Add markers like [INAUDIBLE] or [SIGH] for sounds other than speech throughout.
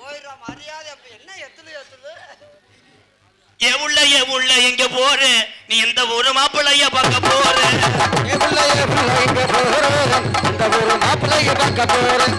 போயிடுறா மரியாதை அப்ப என்ன எத்துல எத்துல ஏ உள்ள எங்க போற நீ இந்த ஒரு மாப்பிள்ளைய பார்க்க போற என் புள்ள இங்க போறேன். இந்த ஒரு மாப்பிள்ளைய பார்க்க போறேன்.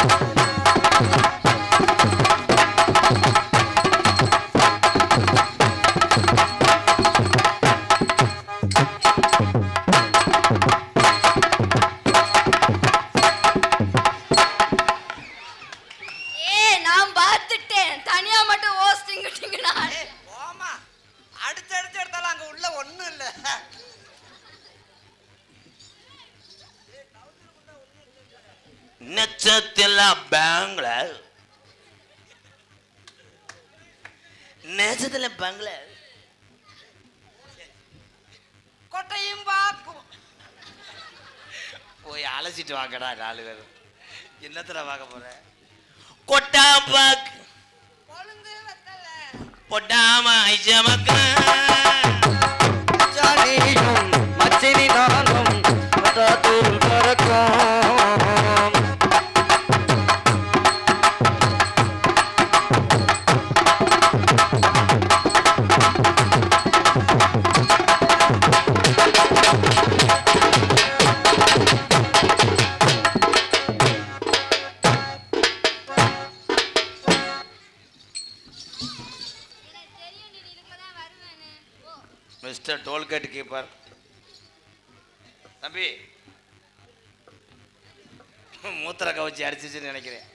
நட்சத்திர பேங்கள. நட்சத்திர பேங்கள. கொட்டையும் பாக்கும் போய் அலசிட்டு வாங்கடா நாலு பேரும். என்னத்துல பார்க்க போற? கொட்டா பாக் கொழுந்து வெத்தல. பொட்டாம ஐஜமக்க ஜானியும் மச்சினி நானும் பறக்கும். கேட்டு கேட்பார் கீப்பர். தம்பி மூத்திர கவச்சி அடிச்சிச்சுன்னு நினைக்கிறேன்.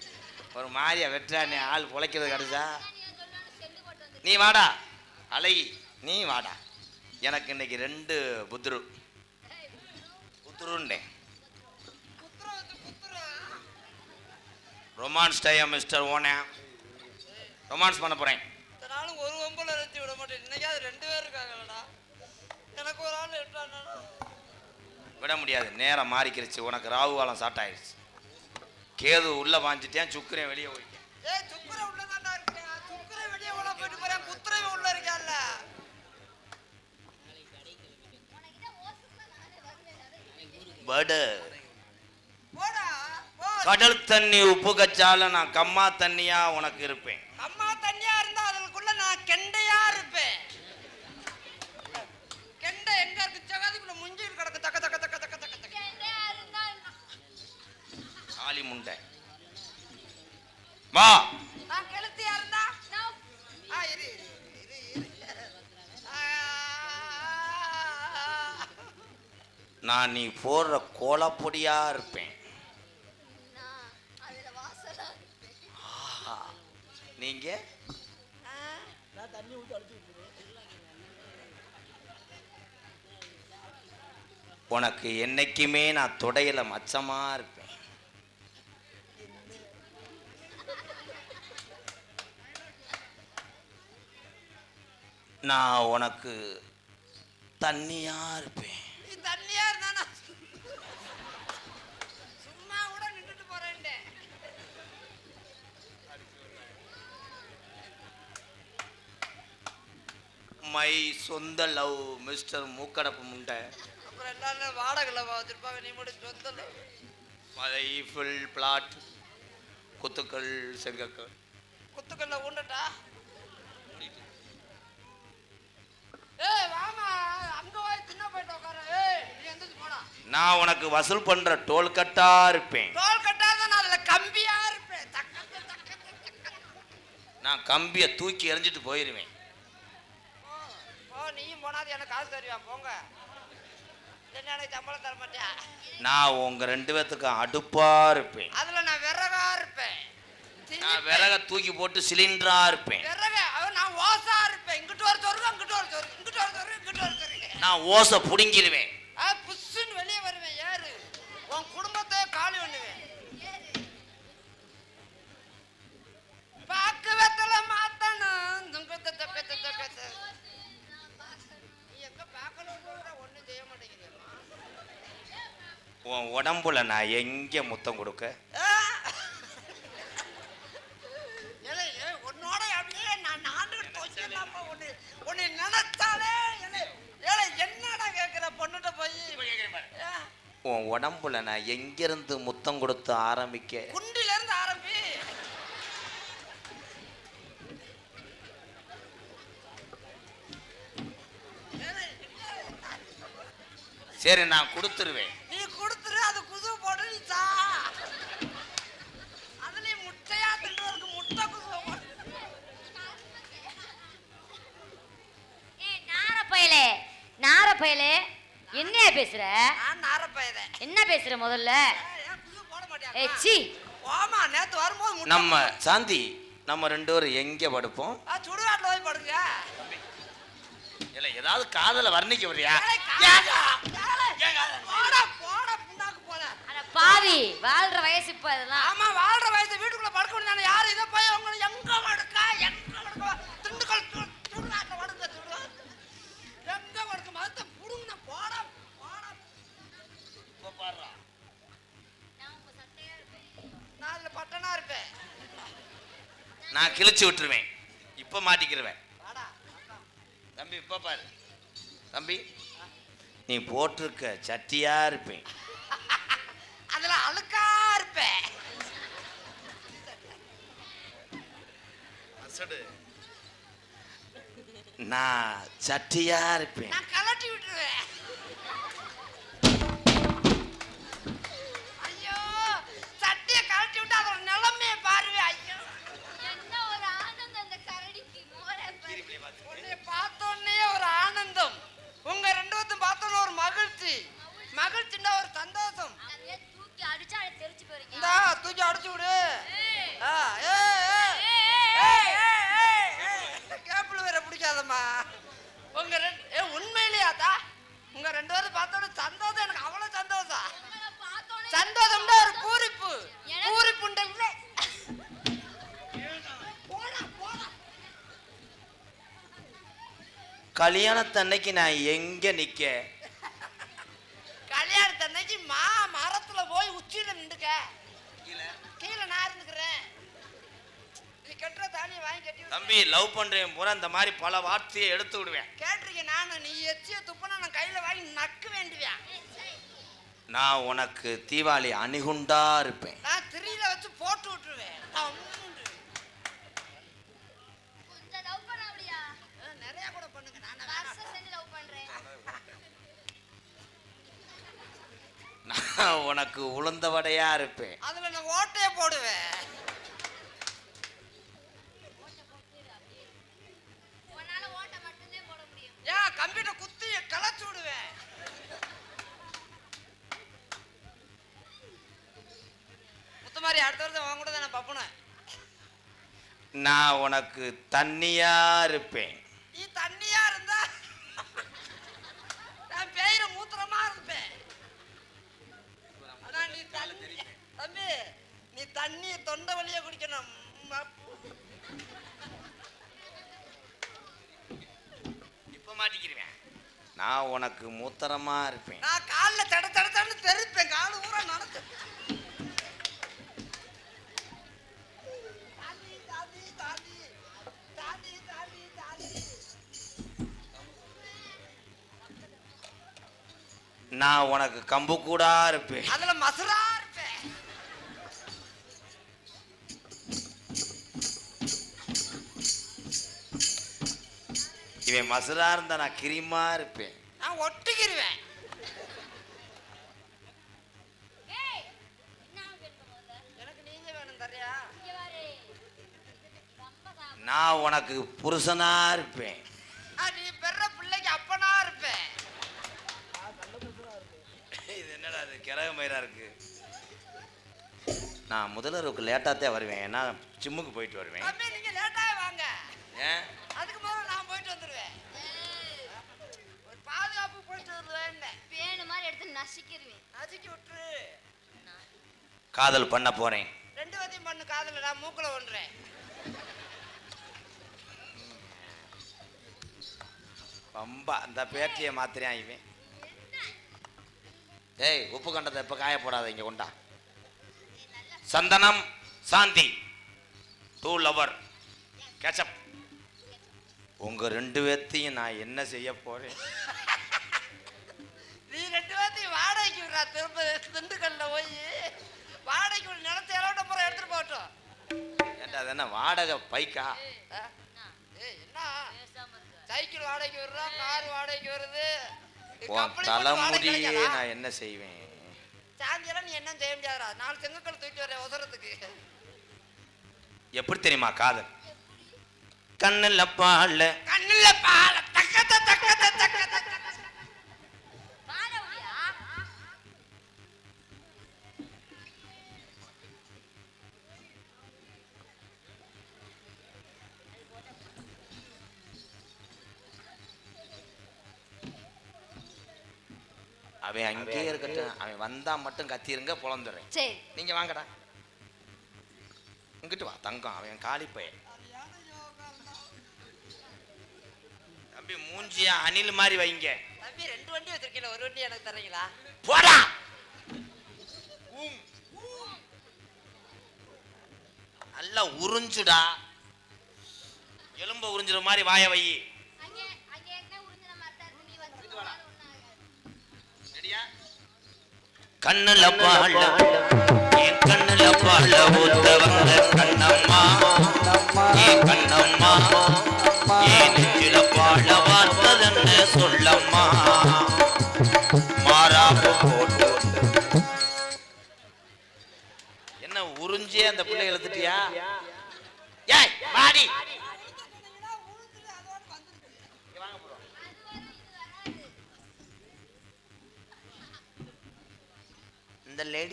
ஒரு மாதிரியா வெட்டுறானே ஆள் பொழைக்கிறது கிடைச்சா நீ நீ வாடா அழகி நீ வாடா. எனக்கு இன்னைக்கு ரெண்டு புத்துரு. புத்துருண்டேன் ரொமான்ஸ் டைம் மிஸ்டர் ஓனே? ரொமான்ஸ் பண்ண போகிறேன் ஒரு ஒம்பளை விட மாட்டேன். இன்னைக்காவது ரெண்டு பேர் இருக்காங்களடா எனக்கு ஒரு ஆள் விட முடியாது. நேரம் மாறிக்கிருச்சு. உனக்கு ராகு காலம் ஸ்டார்ட் ஆயிடுச்சு கேது உள்ள வாஞ்சிட்டேன் சுக்கரன் வெளியே போயிட்டேன். ஏய் சுக்குர உள்ள தாண்டா இருக்கேன். சுக்குர வெளியே உள்ள போயிட்டு போறேன். குத்துறவே உள்ள இருக்கான்ல. உனக்கிட்ட ஓசுக்குள்ள நானே வருவேன் படு போடா போ. கடல் தண்ணி உப்பு கச்சால நான் கம்மா தண்ணியா உனக்கு இருப்பேன். முண்டை வா. நான் நீ போடுற கோலப்பொடியா இருப்பேன். நீங்க? உனக்கு என்னைக்குமே நான் தொடையில மச்சமா இருப்பேன். நான் உனக்கு தண்ணியா இருப்பேன். தண்ணியா இருந்தா நான் சும்மா கூட நின்றுட்டு போறேன்டே. மை சொந்த லவ் மிஸ்டர் மூக்கடப்பு முண்டை. அப்புறம் எல்லாரும் வாடகைல வச்சிருப்பாங்க? நீ மட்டும் சொந்தல மலை ஃபுல் பிளாட் குத்துக்கள் செங்கற்கள். குத்துக்கல்ல ஊண்டட்டா ஏய் வாமா அங்க போய் தின்ன போயிட்டு உட்கார ஏய் நீ எந்திரிச்சு போடா நான் உனக்கு வசூல் பண்ற டோல் கட்டா இருப்பேன். தோல் கட்டாத நான் அதுல கம்பியா இருப்பேன். நான் கம்பியை தூக்கி எறிஞ்சிட்டு போயிருவேன். போ நீயும் போனாது எனக்கு காசு தருவியா போங்க. சம்பளம் தர மாட்டியா? நான் உங்க ரெண்டு பேத்துக்கு அடுப்பா இருப்பேன். அதுல நான் விறகா இருப்பேன். நான். விறக தூக்கி போட்டு சிலிண்டரா இருப்பேன். விறகு நான் ஓசா இருப்பேன். இங்கிட்டு ஒரு சொருகு அங்கிட்டு ஒரு சொருகு இங்கிட்டு ஒரு சொருகு இங்கிட்டு ஒரு சொருகு நான் ஓசை புடுங்கிருவேன். உடம்புல நான் எங்க முத்தம் கொடுக்க? ஏலே, ஏ, உன்னோட அப்படியே நான் நான்கு துவைச்சிடலாமா ஒண்ணு உன்னை நினைச்சாலே ஏலே, ஏலே, என்னடா கேக்குற பொண்ணுகிட்ட போய்? உன் உடம்புல நான் எங்கிருந்து முத்தம் கொடுத்து ஆரம்பிக்க? குண்டில இருந்து ஆரம்பி ஏலே, சரி நான் கொடுத்துருவேன். பயலே நார பயலே என்னையா பேசுற என்ன பேசுற முதல்ல? நேத்து வரும்போது நம்ம சாந்தி நம்ம ரெண்டு பேரும் எங்க படுப்போம்? சுடுகாட்டுல போய் படுங்க. இல்ல ஏதாவது காதல வர்ணிக்க வரியா பாவி வாழ்ற வயசு இப்ப இதெல்லாம் நான் கிழிச்சு விட்டுருவேன். இப்ப மாட்டிக்கிருவேன். தம்பி இப்ப பாரு. தம்பி நீ போட்டிருக்க சட்டியா இருப்பேன். அதுல அழுக்கா இருப்பேன். நான் சட்டியா இருப்பேன். மகிழ்ச்சின்னா ஒரு சந்தோஷம். தூக்கி அடிச்சா தெரிச்சு போறீங்க. இந்தா தூக்கி அடிச்சு விடு. கேப்பிள் வேற பிடிக்காதம்மா. உங்க ரெண்டு ஏ உண்மையிலேயாதா உங்க ரெண்டு பேரும் பார்த்தோட சந்தோஷம் எனக்கு அவ்வளவு சந்தோஷம். சந்தோஷம்னா ஒரு பூரிப்பு. போடா கல்யாணத்தன்னைக்கு நான் எங்க நிக்க கல்யாணத்தன்னைக்கு மா மரத்துல உச்சியில நின்றுக்க. கீழே. நான் இருந்துக்கிறேன். நீ கட்டுற தானியை வாங்கி கட்டி. தம்பி லவ் பண்றேன் பூரா இந்த மாதிரி பல வார்த்தையை எடுத்து விடுவேன். கேட்டிருக்கேன் நானு நீ எச்சிய துப்புனா நான் கையில வாங்கி நக்கு வேண்டுவேன் நான் உனக்கு தீபாவளி அணிகுண்டா இருப்பேன். நான் [LAUGHS] உனக்கு உளுந்த வடையா இருப்பேன். அதுல நான் ஓட்டையே போடுவேன். உன்னால ஓட்ட மட்டும்தான் போட முடியும் ஏன் கம்ப்யூட்டர் குத்தி களைச்சு விடுவேன். முத்துமாரி அடுத்த வருஷம் உன் கூட தான் நான் பப்பனேன். நான் உனக்கு தண்ணியா இருப்பேன். மூத்தரமா இருப்பேன். நான் காலில் தட தட தடன்னு தெரிப்பேன் காலு ஊரா நடந்து. நான் உனக்கு கம்பு கூடா இருப்பேன். அதுல மசுரா இருப்பேன். இவன் மசுரா இருந்தா நான் கிரிமா இருப்பேன். ஒட்டிக்கிருவேன். எனக்கு நீங்க வேணும் தரியா. நான் உனக்கு புருஷனா இருப்பேன். நீ பெற பிள்ளைக்கு அப்பனா இருப்பேன். இது என்னடா இது? கிரக மயிரா இருக்கு. நான் முதல்வருக்கு லேட்டாக வருவேன். ஏன்னா ஜிம்முக்கு போயிட்டு வருவேன். நீங்க லேட்டாக வாங்க. ஏன்? அதுக்கு முதல்ல நான் போயிட்டு வந்துடுவேன் ஒரு பாதுகாப்பு போயிட்டு வருவேன் நசுக்கி விட்டுரு. காதல் பண்ண போறேன். ரெண்டு வதையும் பண்ணு காதுல. நான் மூக்குல ஒன்றேன். ரொம்ப அந்த பேட்டியை மாத்திரையான் இவன். ஏய் உப்பு கண்டதை இப்ப காய போடாத இங்க கொண்டா. சந்தனம் சாந்தி. டூ லவர் கேச்சப் உங்க ரெண்டு பேர்த்தையும் நான் என்ன செய்ய போறேன்? என்ன வாடகை பைக்கா? என்ன? சைக்கிள் வாடகைக்கு விடுறான் கார் வாடகைக்கு வருது? உன் தலைமுடியே? நான் என்ன செய்வேன்? சாந்தியெல்லாம் நீ என்ன செய்ய முடியாதுடா. நாலு செங்கக்கல் தூக்கிட்டு வரேன் உசரத்துக்கு எப்படி தெரியுமா காதல்? கண்ணுல பால்ல கண்ணுல பால. தக்கத்த தக்கத்த தக்கத்த. அவன் அங்கேயே இருக்கட்டும். அவன் வந்தா மட்டும் கத்திருங்க பொழந்துடுறேன் சரி. நீங்க வாங்கடா. இங்கிட்டு வா தங்கம். அவன் காலி பையன். தம்பி மூஞ்சிய அணில் மாதிரி வைங்க. தம்பி ரெண்டு வண்டி வச்சிருக்கீங்களா? ஒரு வண்டி எனக்கு தர்றீங்களா? போடா! நல்லா உறிஞ்சுடா. எலும்ப உறிஞ்சுற மாதிரி வாய வை. கண்ணுல பாழ என் கண்ணுல பாழ ஊத்த வந்த கண்ணம்மா ஏன் கண்ணம்மா.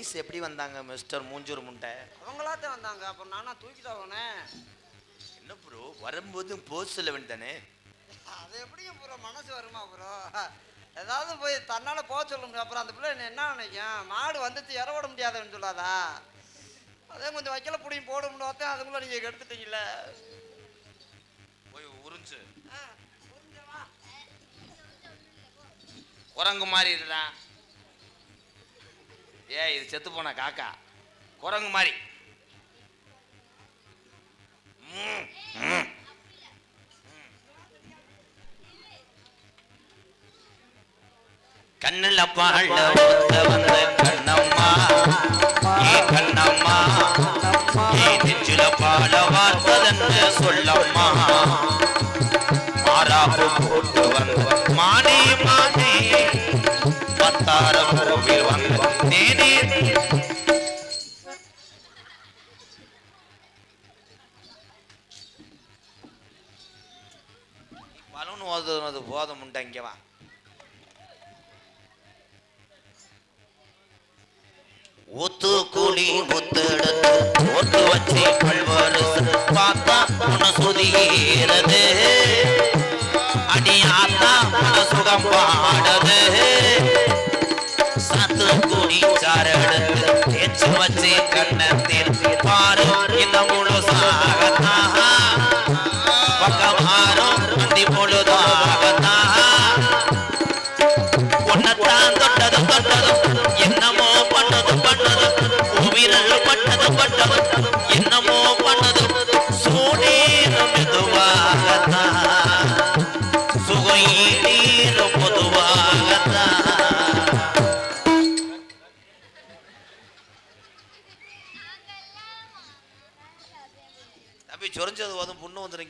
லேடிஸ் எப்படி வந்தாங்க மிஸ்டர் மூஞ்சூர் முண்டை? அவங்களாத்தான் வந்தாங்க. அப்புறம் நானா தூக்கிட்டு போனேன். என்ன ப்ரோ வரும்போது போஸ் சொல்ல வேண்டியதானே? அது எப்படிங்க ப்ரோ மனசு வருமா ப்ரோ ஏதாவது போய் தன்னால போக சொல்லுங்க அப்புறம் அந்த பிள்ளை என்ன நினைக்கும்? மாடு வந்துட்டு இற விட முடியாதுன்னு சொல்லாதா? அதே கொஞ்சம் வைக்கல புடியும் போட முடியாது அதுக்குள்ள நீங்க எடுத்துட்டீங்கல்ல போய் உறிஞ்சு. குரங்கு மாதிரி இருடா ஏ இது செத்து போன காக்கா. குரங்கு மாதிரி. கண்ணில் அப்பாள் கண்ணுல வந்த கண்ணம்மா. ஏ கண்ணம்மா ஏ நெஞ்சில பாட வார்த்ததென்று சொல்லம்மா. மாறாப்பு போட்டு வந்த ஊத்துக்குடி முத்தெடுத்து ஓட்டு வச்சு பல்வாறு பார்த்தா உன சுதீரது அடி ஆத்தா உன சுகம் பாடது. சத்து குடி சாரெடுத்து தேச்சு வச்சு கண்ணத்தில் பாரு இந்த அந்தி உன்னத்தான்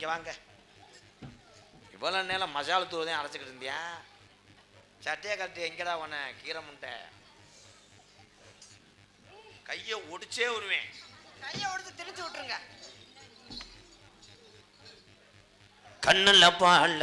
வந்துருங்க வாங்க. இவ்வளோ நேரம் மசாலா தூள் தான் அரைச்சிக்கிட்டு இருந்தியா? சட்டையை கட்டி எங்கடா உன கீரை முண்டை கையை ஒடிச்சே வருவேன். கையை ஒடுத்து திரிச்சு விட்டுருங்க. கண்ணுல பால்ல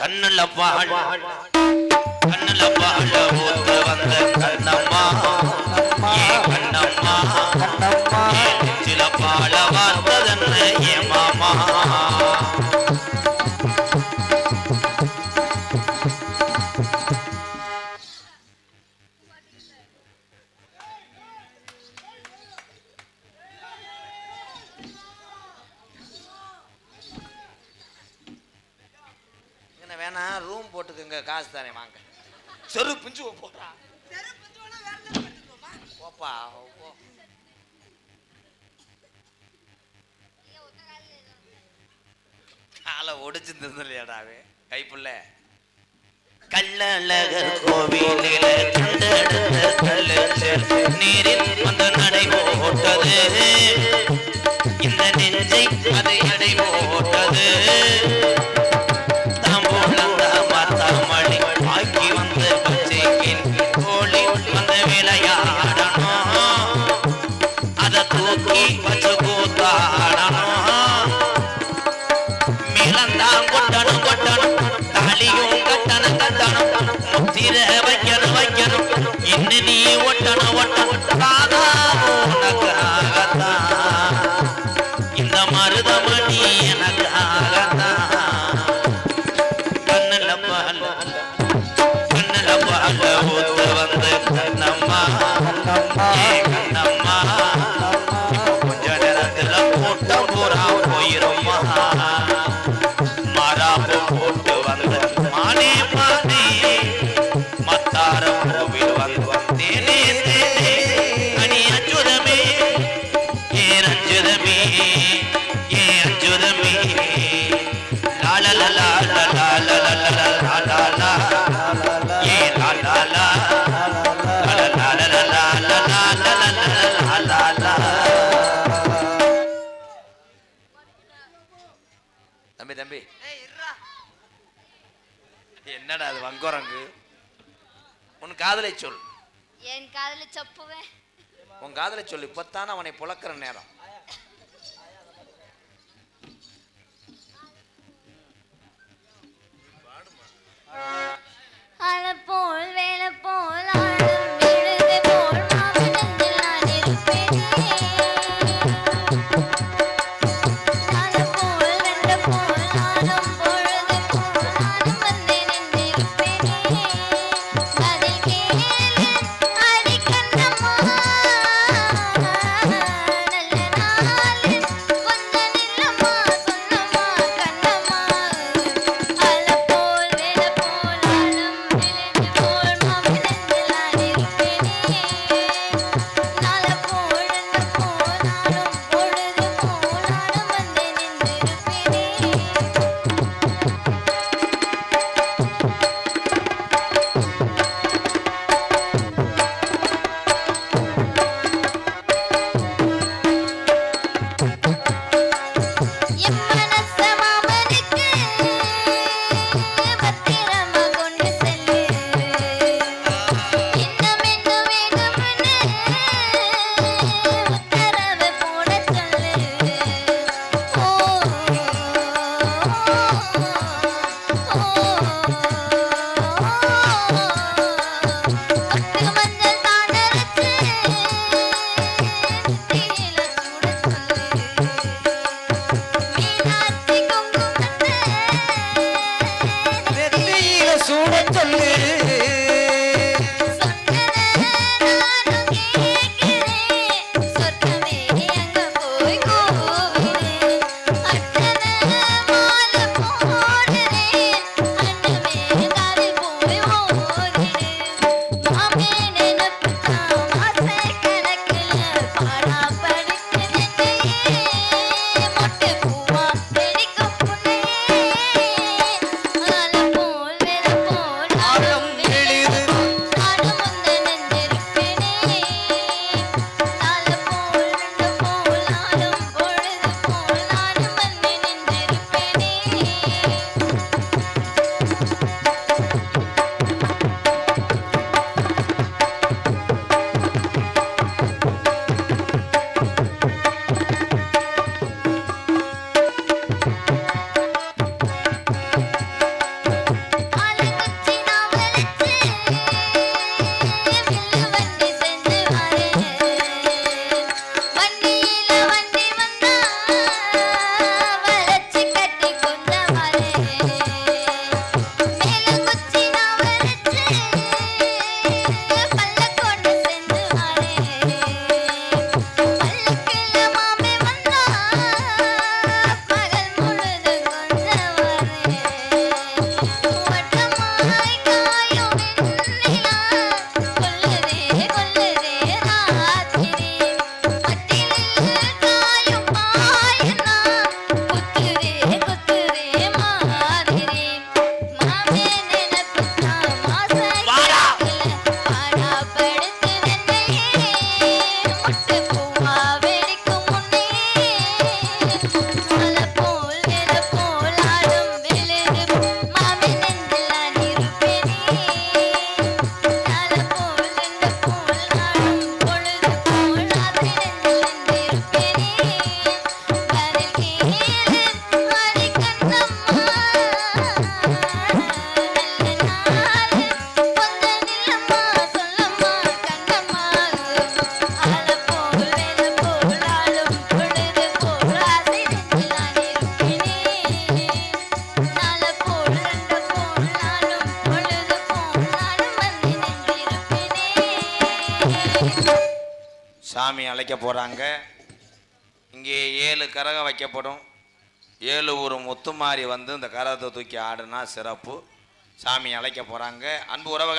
கண்ணுல பால் கண்ணுல பால் ஊத்து வந்த கண்ணம் வேணா ரூம் போட்டுக்குங்க காசு தானே வாங்க. செரு பிஞ்சு போடுறா போப்பா போ. காலை ஒடிச்சு தந்தலையாடாவே கைப்புள்ள. கல்லழகர் கோவிலில நீரில் அந்த நடை இந்த நெஞ்சை அதை அடைவோம். ನಿನ್ನ ನೀವು காதலை சொல். என் காதலை சப்புவேன் உன் காதலை சொல்லு இப்பத்தான் அவனை புழக்கிற நேரம். அழப்போல் வேலை போல் ஆடும் சூட சொல்லு. வைக்கப்படும். ஏழு ஒரு முத்துமாரி வந்து இந்த கரகத்தை தூக்கி ஆடுனா சிறப்பு. சாமி அழைக்க போகிறாங்க அன்பு உறவுகள்